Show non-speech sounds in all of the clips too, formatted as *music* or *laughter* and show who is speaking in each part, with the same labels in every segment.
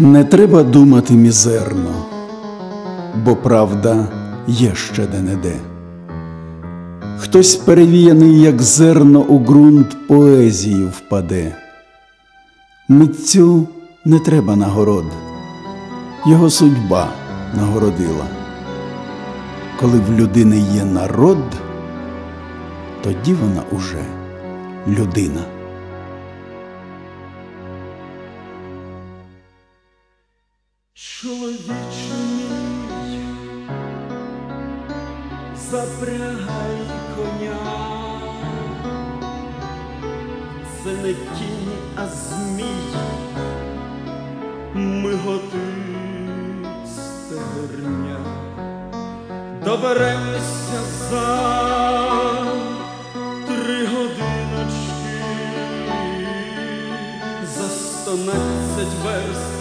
Speaker 1: Не треба думати мізерно, бо правда є ще де-не-де. Хтось перевіяний, як зерно у ґрунт поезії впаде. Митцю не треба нагород, його судьба нагородила. Коли в людини є народ, тоді вона уже людина.
Speaker 2: Чоловіче мій, запрягай коня, це не кінь, а змій, миготить стерня, доберемося за три годиночки, за стонадцять верст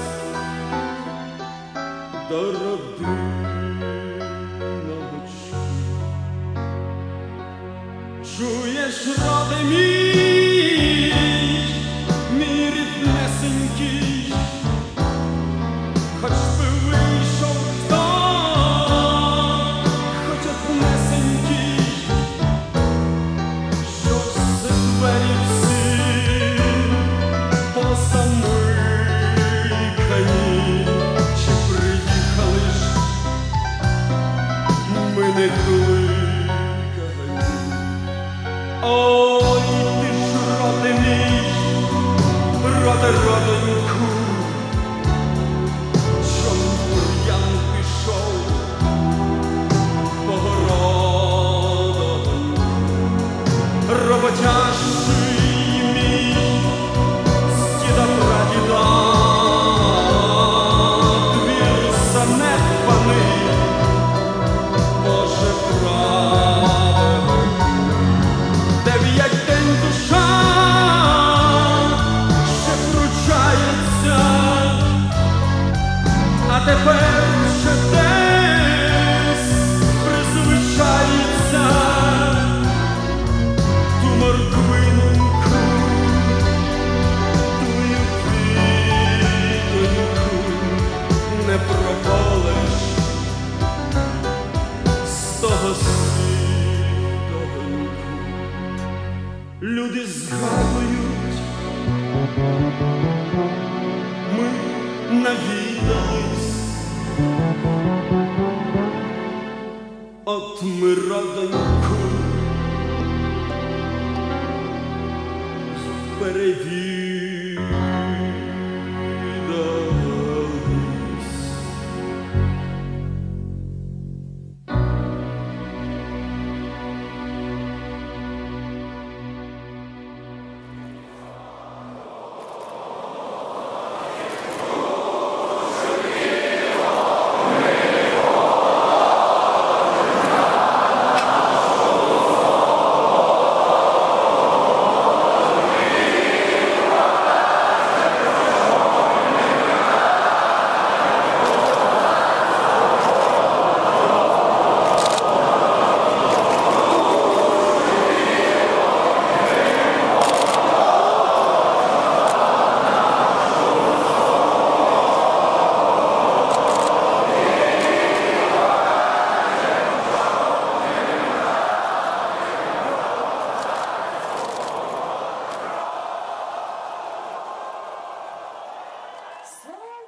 Speaker 2: до родиночки. Чуєш, роди мій, мій ріднесенький, роди тепер ще десь призвичається ту морквинку, тую квітоньку не проболеш з того світу. Люди згадують, отмирадан кун. Впереди Oh! *laughs*